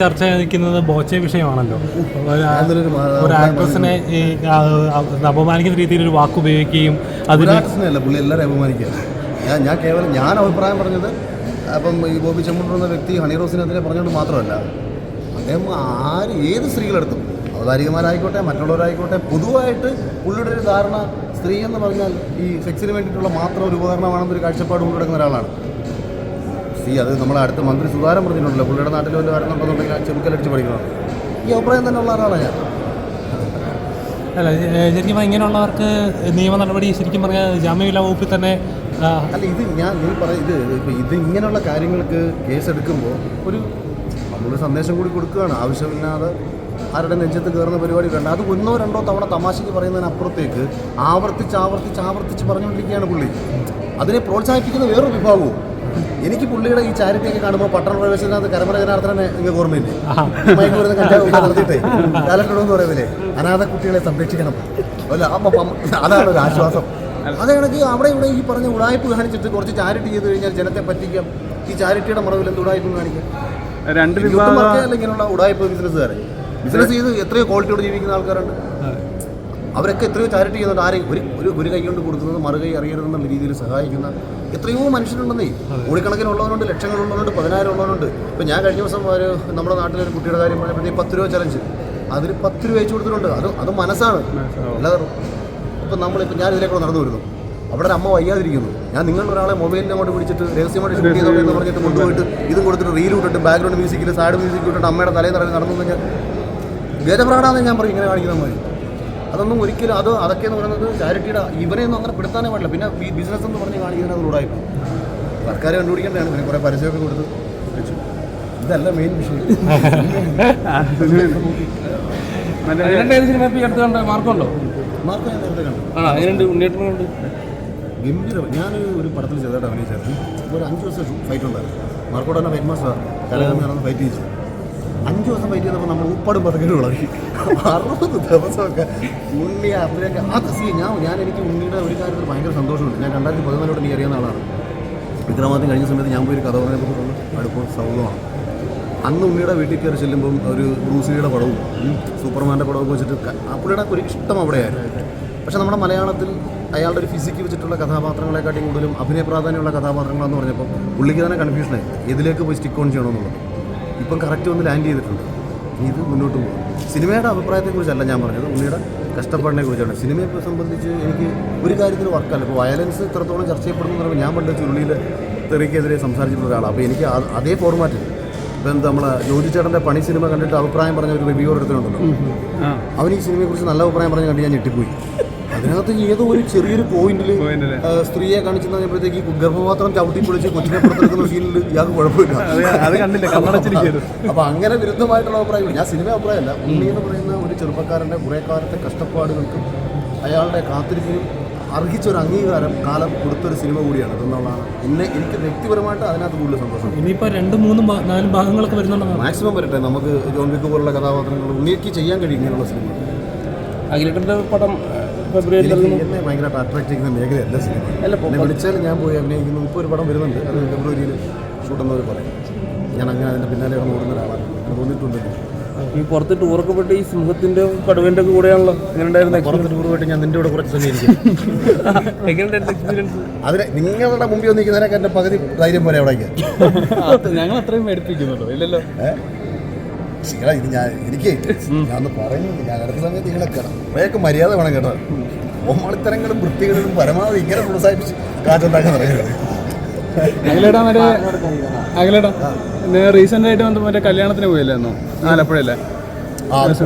ചർച്ച നിൽക്കുന്നത് ബോച്ചെ വിഷയമാണല്ലോ. ഒരു- ആക്ട്രസിനെ ഈ അപമാനിക്കുന്ന രീതിയിൽ ഒരു വാക്ക് ഉപയോഗിക്കുകയും അതിന് ഒരാക്ടസിനെയല്ല പുള്ളി എല്ലാവരും അപമാനിക്കുക ഞാൻ ഞാൻ കേവലം ഞാൻ അഭിപ്രായം പറഞ്ഞത് അപ്പം ഈ ബോബി ചെമ്മണ്ണൂർ എന്ന വ്യക്തി ഹണി റോസിനെതിരെ പറഞ്ഞുകൊണ്ട് മാത്രമല്ല അദ്ദേഹം ആര് ഏത് സ്ത്രീകളെടുത്തും അവതാരികമാരായിക്കോട്ടെ മറ്റുള്ളവരായിക്കോട്ടെ പൊതുവായിട്ട് പുള്ളിയുടെ ഒരു ധാരണ സ്ത്രീ എന്ന് പറഞ്ഞാൽ ഈ സെക്സിന് വേണ്ടിയിട്ടുള്ള മാത്രം ഒരു ഉപകരണമാണെന്നൊരു കാഴ്ചപ്പാട് കൊണ്ടുനടക്കുന്ന ഒരാളാണ്. സ്ത്രീ അത് നമ്മളെ അടുത്ത മന്ത്രി സുധാരം പറഞ്ഞിട്ടുണ്ടല്ലോ. പുള്ളിയുടെ നാട്ടിൽ വല്ല വരണമെന്നുണ്ടെങ്കിൽ ആ ചെറുക്കലടിച്ച് പഠിക്കണം. ഈ അഭിപ്രായം തന്നെ ഉള്ള ആളാണ് ഞാൻ. അല്ല ശരിക്കും ഇങ്ങനെയുള്ളവർക്ക് നിയമ നടപടി ശരിക്കും പറഞ്ഞാൽ ജാമ്യമില്ലാ വകുപ്പിൽ തന്നെ അല്ല ഇത് ഞാൻ നീ പറ ഇത് ഇപ്പം ഇത് ഇങ്ങനെയുള്ള കാര്യങ്ങൾക്ക് കേസ് എടുക്കുമ്പോൾ ഒരു നമ്മളൊരു സന്ദേശം കൂടി കൊടുക്കുകയാണ്. ആവശ്യമില്ലാതെ ആരുടെ നെഞ്ചത്ത് കയറുന്ന പരിപാടി വേണ്ട. അത് ഒന്നോ രണ്ടോ തവണ തമാശയ്ക്ക് പറയുന്നതിനപ്പുറത്തേക്ക് ആവർത്തിച്ച് ആവർത്തിച്ച് ആവർത്തിച്ച് പറഞ്ഞുകൊണ്ടിരിക്കുകയാണ് പുള്ളി. അതിനെ പ്രോത്സാഹിപ്പിക്കുന്ന വേറൊരു വിഭാഗവും. എനിക്ക് പുള്ളിയുടെ ഈ ചാരിറ്റി ഒക്കെ കാണുമ്പോൾ പട്ടണ പ്രവേശനത്തിനകത്ത് കരമറ ജനാർദ്ദനെ നിങ്ങൾക്ക് ഓർമ്മയില്ലേ മയക്ക് വരുന്ന കഞ്ചാവ് നടത്തിയിട്ടേ കാലഘട്ടം എന്ന് പറയുന്നില്ലേ? അനാഥ കുട്ടികളെ സംരക്ഷിക്കണം. അല്ല അതാണ് ഒരു ആശ്വാസം. അതേ കണക്ക് അവിടെ ഇവിടെ ഈ പറഞ്ഞ ഉടായ്പ കാണിച്ചിട്ട് കുറച്ച് ചാരിറ്റി ചെയ്ത് കഴിഞ്ഞാൽ ജനത്തെ പറ്റിക്കാം. ഈ ചാരിറ്റിയുടെ മറവിൽ എന്ത് ഉടായ്പ കാണിക്കാം? രണ്ട് ഇങ്ങനെയുള്ള ഉടായ്പ ബിസിനസ്സുകാരെ ബിസിനസ് ചെയ്ത് എത്രയോ ക്വാളിറ്റിയോട് ജീവിക്കുന്ന ആൾക്കാരുണ്ട്. അവരൊക്കെ എത്രയോ ചാരിറ്റി ചെയ്യുന്നുണ്ട്. ആരെയും ഒരു ഒരു ഒരു കൈ കൊണ്ട് കൊടുക്കുന്നത് മറുകൈ അറിയരുതെന്നുള്ള രീതിയിൽ സഹായിക്കുന്ന എത്രയോ മനുഷ്യരുണ്ടെന്നേ. കോടിക്കണക്കിനുള്ളവരുണ്ട് ലക്ഷങ്ങളുള്ളവരുണ്ട് പതിനായിരം ഉള്ളവരുണ്ട്. ഇപ്പം ഞാൻ കഴിഞ്ഞ ദിവസം ഒരു നമ്മുടെ നാട്ടിലൊരു കുട്ടിയുടെ കാര്യം പറഞ്ഞപ്പോഴത്തേക്ക് പത്ത് രൂപ ചലഞ്ച് അതിൽ പത്ത് രൂപ അയച്ചു കൊടുത്തിട്ടുണ്ട്. അത് അത് മനസ്സാണ്. അല്ലാതെ ഇപ്പം നമ്മളിപ്പോൾ ഞാൻ ഇതിലേക്കൂടെ നടന്നു വരുന്നു. അവിടെ അമ്മ വയ്യാതിരിക്കുന്നു. ഞാൻ നിങ്ങളുടെ ഒരാളെ മൊബൈലിനെ അങ്ങോട്ട് പിടിച്ചിട്ട് രഹസ്യമായിട്ട് ഷൂട്ട് ചെയ്തോളെന്ന് പറഞ്ഞിട്ട് കൊണ്ടുപോയിട്ട് ഇതും കൊടുത്തിട്ട് റീൽ ഇട്ടിട്ട് ബാക്ക്ഗ്രൗണ്ട് മ്യൂസിക്കിൽ സൈഡ് മ്യൂസിക് ഇട്ടിട്ട് അമ്മയുടെ തലയിൽ നടന്ന് നടന്നു കഴിഞ്ഞാൽ ഗജപ്രാടാന്ന് ഞാൻ പറയും ഇങ്ങനെ കാണിക്കുന്ന മതി അതൊന്നും ഒരിക്കലും അത് അതൊക്കെ എന്ന് പറയുന്നത് ചാരിറ്റിയുടെ ഇവരെയൊന്നും അങ്ങനെ പെടുത്താനേ പാടില്ല. പിന്നെ ഈ ബിസിനസ് എന്ന് പറഞ്ഞ് കാണിക്കുന്നത് അത് ഉടായ്പ സർക്കാർ കണ്ടുപിടിക്കേണ്ടതാണ്. പിന്നെ കുറേ പരസ്യമൊക്കെ കൊടുത്ത് വെച്ചു. ഇതല്ല മെയിൻ വിഷയം. സിനിമ ഇപ്പം ഈ അടുത്ത് കണ്ട മാർക്കുണ്ടോ? മാർക്ക് ഞാൻ നേരത്തെ കണ്ടു. ആ അതിനുണ്ട് ഉണ്ണിയേട്ടനുണ്ട് ഗംഭീരം. ഞാൻ ഒരു പടത്തിൽ ചെറുതായിട്ട് അഭിനയിച്ചായിരുന്നു. ഒരു അഞ്ച് ദിവസം ഫൈറ്റ് ഉണ്ടായിരുന്നു. മാർക്കോട്ട് തന്നെ ഫൈറ്റ് മാസ്റ്റർ കലകാരൻ ഫൈറ്റ് ചെയ്തു. അഞ്ച് ദിവസം ചെയ്തപ്പോൾ നമ്മൾ ഉപ്പാടും പതക്കലും ഇളകി. അറുപത് ദിവസമൊക്കെ ഉണ്ണി അത്രയൊക്കെ ആ സി ഞാൻ ഞാൻ എനിക്ക് ഉണ്ണിയുടെ ഒരു കാര്യത്തിൽ ഭയങ്കര സന്തോഷമുണ്ട്. ഞാൻ രണ്ടായിരത്തി പതിനാലോട്ട് നീ അറിയുന്ന ആളാണ്. വിക്രമാദിത്യം കഴിഞ്ഞ സമയത്ത് ഞാൻ പോയി ഒരു കഥ പറഞ്ഞപ്പോൾ അടുപ്പം സൗഹൃദമാണ് അന്ന് ഉണ്ണിയുടെ വീട്ടിൽ കയറി ചെല്ലുമ്പം ഒരു ബ്രൂസിലിയുടെ പടവും സൂപ്പർമാന്റെ പടവും വെച്ചിട്ട് ആ പുള്ളിയുടെ ഒരു ഇഷ്ടം അവിടെയായിരുന്നു. പക്ഷെ നമ്മുടെ മലയാളത്തിൽ അയാളുടെ ഒരു ഫിസിക്ക് വെച്ചിട്ടുള്ള കഥാപാത്രങ്ങളെക്കാട്ടിയും കൂടുതലും അഭിനയ പ്രാധാന്യമുള്ള കഥാപാത്രങ്ങളെന്ന് പറഞ്ഞപ്പോൾ പുള്ളിക്ക് തന്നെ കൺഫ്യൂഷനായി ഇതിലേക്ക് പോയി സ്റ്റിക്ക് ഓൺ ചെയ്യണമെന്നുള്ളത് ഇപ്പം കറക്റ്റ് ഒന്ന് ലാൻഡ് ചെയ്തിട്ടുണ്ട്. ഇത് മുന്നോട്ട് പോകും. സിനിമയുടെ അഭിപ്രായത്തെക്കുറിച്ചല്ല ഞാൻ പറഞ്ഞത്. ഉണ്ണിയുടെ കഷ്ടപ്പാടിനെ കുറിച്ചാണ് സിനിമയെ സംബന്ധിച്ച് എനിക്ക് ഒരു കാര്യത്തിൽ വർക്കല്ല ഇപ്പോൾ വയലൻസ് ഇത്രത്തോളം ചർച്ച ചെയ്യപ്പെടുന്നു എന്ന് പറയുമ്പോൾ ഞാൻ പണ്ട് ചുരുളിയിൽ തെറിക്കെതിരെ സംസാരിച്ചിട്ടുള്ള ഒരാളാണ്. അപ്പോൾ എനിക്ക് അതേ ഫോർമാറ്റിൽ ഇപ്പം എന്താ നമ്മളെ ജോജി ചേട്ടന്റെ പണി സിനിമ കണ്ടിട്ട് അഭിപ്രായം പറഞ്ഞ ഒരു റിവ്യൂ എടുത്തിട്ടുണ്ടല്ലോ. അവൻ ഈ സിനിമയെക്കുറിച്ച് നല്ല അഭിപ്രായം പറഞ്ഞ് കണ്ട് ഞാൻ ഞെട്ടിപ്പോയി. അതിനകത്ത് ഏതോ ഒരു ചെറിയൊരു പോയിന്റിൽ പോയിന്റിൽ. സ്ത്രീയെ കാണിച്ചു കഴിഞ്ഞപ്പോഴത്തേക്ക് ഗർഭപാത്രം ചവിട്ടി പൊളിച്ച് കൊച്ചിനെ പുറത്തെടുക്കുന്ന സീനിൽ ഇയാൾക്ക് കുഴപ്പമില്ല. അപ്പൊ അങ്ങനെ വിരുദ്ധമായിട്ടുള്ള അഭിപ്രായം ഞാൻ സിനിമ അഭിപ്രായമല്ല. ഉണ്ണി എന്ന് പറയുന്ന ഒരു ചെറുപ്പക്കാരന്റെ കുറെ കാലത്തെ കഷ്ടപ്പാടുകൾക്കും അയാളുടെ കാത്തിരിപ്പിനും അർഹിച്ചൊരു അംഗീകാരം കാലം കൊടുത്തൊരു സിനിമ കൂടിയാണ്. അതെന്നുള്ളതാണ് എന്നെ എനിക്ക് വ്യക്തിപരമായിട്ട് അതിനകത്ത് കൂടുതൽ സന്തോഷം. ഇനിയിപ്പോൾ രണ്ട് മൂന്നും നാല് ഭാഗങ്ങളൊക്കെ വരുന്നുണ്ടോ മാക്സിമം വരട്ടെ. നമുക്ക് ജോൺ വിക്ക് പോലുള്ള കഥാപാത്രങ്ങൾ ഉണ്ണിക്ക് ചെയ്യാൻ കഴിയും ഇങ്ങനെയുള്ള സിനിമ. അഖിലേട്ടന്റെ പടം ഭയങ്കരമായിട്ട് അട്രാക്ട് ചെയ്യുന്ന മേഖലയല്ല സിനിമ. വിളിച്ചാൽ ഞാൻ പോയി അഭിനയിക്കുന്നു. ഇപ്പോൾ ഒരു പടം വരുന്നുണ്ട്. അത് ഫെബ്രുവരിയിൽ ഷൂട്ടെന്നവർ പറയും. ഞാൻ അങ്ങനെ അതിന്റെ പിന്നാലെ ഓടുന്ന ഒരാളാണ്. അങ്ങനെ തോന്നിയിട്ടുണ്ട് ഈ പുറത്ത് ടൂറൊക്കെ പോയിട്ട് ഈ സിംഹത്തിന്റെ കടുവന്റെ ഒക്കെ കൂടെയാണല്ലോ പുറത്ത് ടൂർ പോയിട്ട് ഞാൻ കൂടെ കുറച്ച് എങ്ങനെയുണ്ടായിരുന്നു എക്സ്പീരിയൻസ് അതിന് നിങ്ങളുടെ മുമ്പിൽ വന്നിരിക്കുന്നതിനൊക്കെ എന്റെ പകുതി ധൈര്യം പോലെ അവിടേക്ക്. ഞങ്ങൾ അത്രയും മേടിപ്പിക്കുന്നുണ്ടോ? ഇല്ലല്ലോ. ശരിയാ ഇത് ഞാൻ എനിക്ക് ഞാൻ ഒന്ന് പറയുന്നു. ഞാൻ അടുത്ത സമയത്ത് നിങ്ങളെ കുറേയൊക്കെ മര്യാദ വേണം കേട്ടോ. ഓമാളിത്തരങ്ങളും വൃത്തികളും പരമാവധി ഇങ്ങനെ പ്രോത്സാഹിപ്പിച്ച് കാറ്റുണ്ടാക്കാൻ മറ്റേ റീസെന്റ് ആയിട്ട് വന്ന് മറ്റേ കല്യാണത്തിന് പോയില്ലായിരുന്നോ?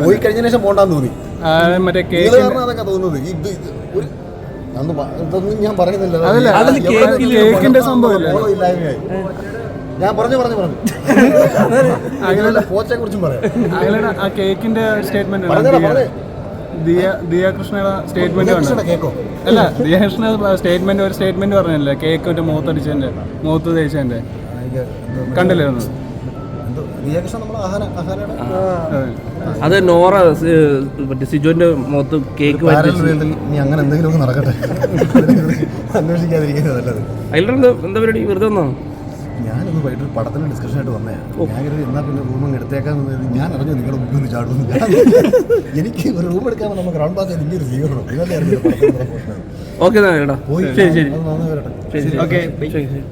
പോയി കഴിഞ്ഞതിന് ശേഷം പോണ്ടാന്ന് തോന്നി. ആ, മറ്റേ നിങ്ങൾ കേക്ക് അതൊക്കെ തോന്നുന്നത്. ഇത് ഒരു ഞാൻ പറയുന്നില്ല. കേക്കിന്റെ ഇല്ലായ്മയായി. ഞാൻ പറഞ്ഞു പറഞ്ഞു പറഞ്ഞു. അങ്ങനെയുള്ള പോച്ചയെ കുറിച്ചും പറയാം. അഖിലേട്ടാ ആ കേക്കിന്റെ സ്റ്റേറ്റ്മെന്റ് ദിയ ദിയ കൃഷ്ണയുടെ സ്റ്റേറ്റ്മെന്റ് കേക്കോ? അല്ല ദിയ കൃഷ്ണ സ്റ്റേറ്റ്മെന്റ് ഒരു സ്റ്റേറ്റ്മെന്റ് പറഞ്ഞല്ലേ? കേക്ക് മറ്റേ മൂത്തടിച്ചതിന്റെ മൂത്ത് തേച്ചതിന്റെ. കണ്ടില്ലേ ഒന്ന്? അതെ. നോറ മറ്റേ സിജോന്റെ മുഖത്ത് കേക്ക് ഇനി അങ്ങനെ എന്തെങ്കിലും നടക്കട്ടെ. അന്വേഷിക്കാതിരിക്കുന്നത് നല്ലത്. അതിലെന്താ എന്താ പരിപാടി? വെറുതെ വന്നോ? ഞാനൊന്ന് വൈകിട്ട് പടത്തിന് ഡിസ്കഷൻ ആയിട്ട് വന്നേ ഞാൻ കരുതി എന്നാൽ പിന്നെ റൂം അങ്ങ് എടുത്തേക്കാന്ന് കരുതി ഞാൻ അറിഞ്ഞു നിങ്ങളുടെ മുമ്പിൽ നിന്ന് ചാടുന്നു എനിക്ക് ഒരു റൂം എടുക്കാൻ നമ്മൾ ഗ്രൗണ്ട് പാസ് ഒരു സ്വീകരണം ഇതല്ലേ പടത്തിന്റെ പോയി ശരി ശരി. ഓക്കെ ശരി ശരി.